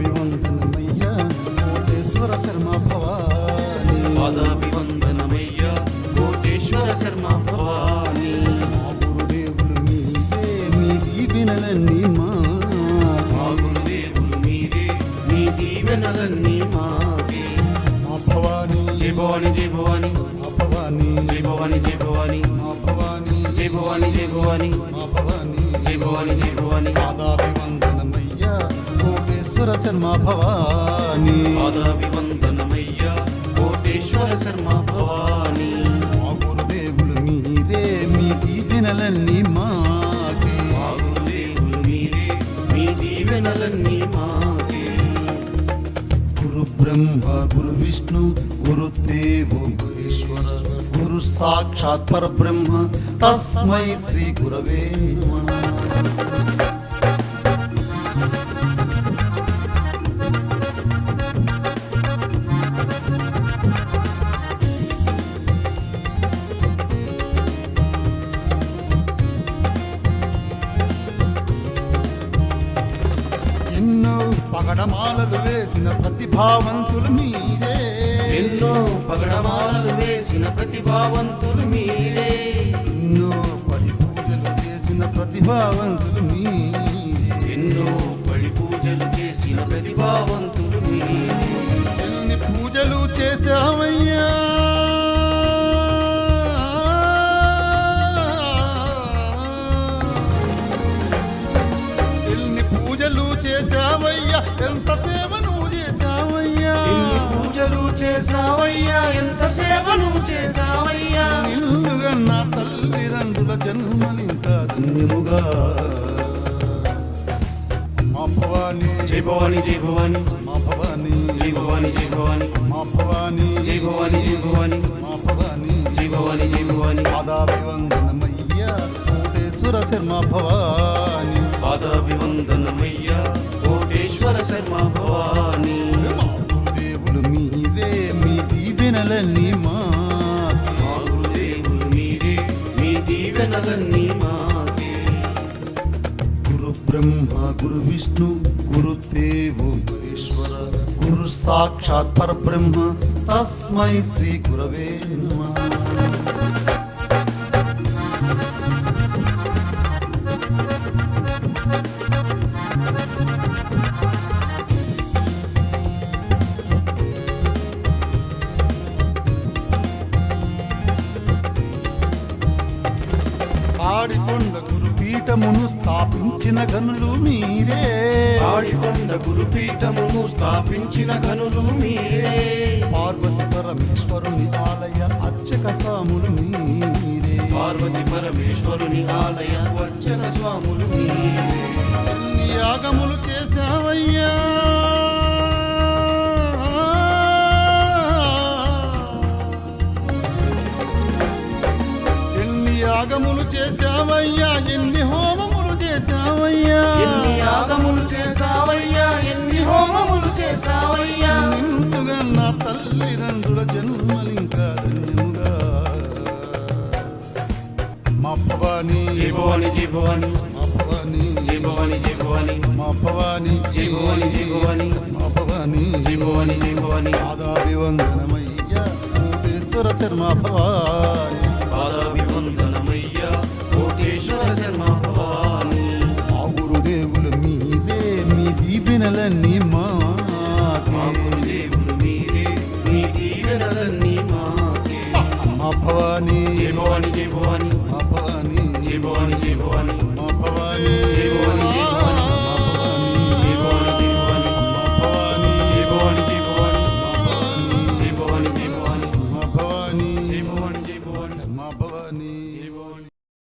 పాదాభివందనమయ్యా కోటేశ్వర శర్మ భవాని. పాదాభివందనమయ్యా కోటేశ్వర శర్మ భవాని. మా గురుదేవులు మీరే మీ దీవెనలన్నీ మా. మా గురుదేవులు మీరే మీ దీవెనలన్నీ మావే మా భవాని జయ భవాని జయ భవాని. మా భవాని. జయ భవాని జయ భవాని. మా భవాని. జయ కోటేశ్వర శర్మ భవాని పాదాభివందనమయ్యా కోటేశ్వర శర్మ భవాని మా గురుదేవులు మీరే మీ దీవెనలన్నీ మాకే. మా గురుదేవులు మీరే మీ దీవెనలన్నీ మాకే. గురు బ్రహ్మ గురు విష్ణు గురు దేవో మహేశ్వర. గురు సాక్షాత్ పరబ్రహ్మ తస్మై శ్రీ గురవే నమః. ఎన్నో పగడమాలలు వేసిన ప్రతిభావంతులు మీరే. ఎన్నో పగడమాలలు వేసిన ప్రతిభావంతులు మీరే. ఎన్నో పడి పూజలు చేసిన ప్రతిభావంతులు మీరే. ఎన్నో బలి పూజలు చేసిన ప్రతిభావంతులు ఎంత సేవ నువ్వు చేశావయ్యా? ఎన్ని పూజలు చేసావయ్యా ఎంత సేవలు చేసావయ్యా నిన్నుగా నా తల్లిదండ్రుల జన్మలింకా ధన్యముగా. మా భవాని జై భవాని జై భవాని. మా భవాని జై భవాని జై భవాని. మా భవాని జై భవాని జై భవాని. మా భవాని. జై భవాని జై భవాని. పాదాభివందనమయ్యా కోటేశ్వర శర్మ భవాని కోటేశ్వర శర్మ భవాని మా మీ దీవెనలన్నీ మా. మా గురుదేవులు మీరే మీ దీవెనలన్నీ మాకే. గురు బ్రహ్మ గురు విష్ణు గురు దేవో మహేశ్వర గురు సాక్షాత్ పరబ్రహ్మ తస్మై శ్రీ గురవే నమః. ఆడికొండ గురు పీఠమును స్థాపించిన గనులు మీరే. ఆడికొండ గురుపీఠమును స్థాపించిన గనులు మీరే. పార్వతి పరమేశ్వరుని ఆలయ అర్చక సాములు మీరే. పార్వతి పరమేశ్వరుని ఆలయ వచ్చన స్వాములు మీరే. యాగములు చేశావయ్యా. యాగములు చేశావయ్యా ఎన్ని హోమములు చేశావయ్యా? ఎన్ని యాగములు చేసావయ్యా ఎన్ని హోమములు చేసావయ్యా నిండుగా నా తల్లిదండ్రుల జన్మలింకా ధన్యముగా. మా భవాని జై భవాని జై భవాని మా భవాని జై భవాని కోటేశ్వర శర్మ భవాని. మా గురుదేవులు మీరే మీ దీపెనలన్నీ మా మా గురుదేవులు మీరే మీ దీపెనలన్నీ మాకే. మా భవాని. జయ భవాని మా భవాని. జయ భవాని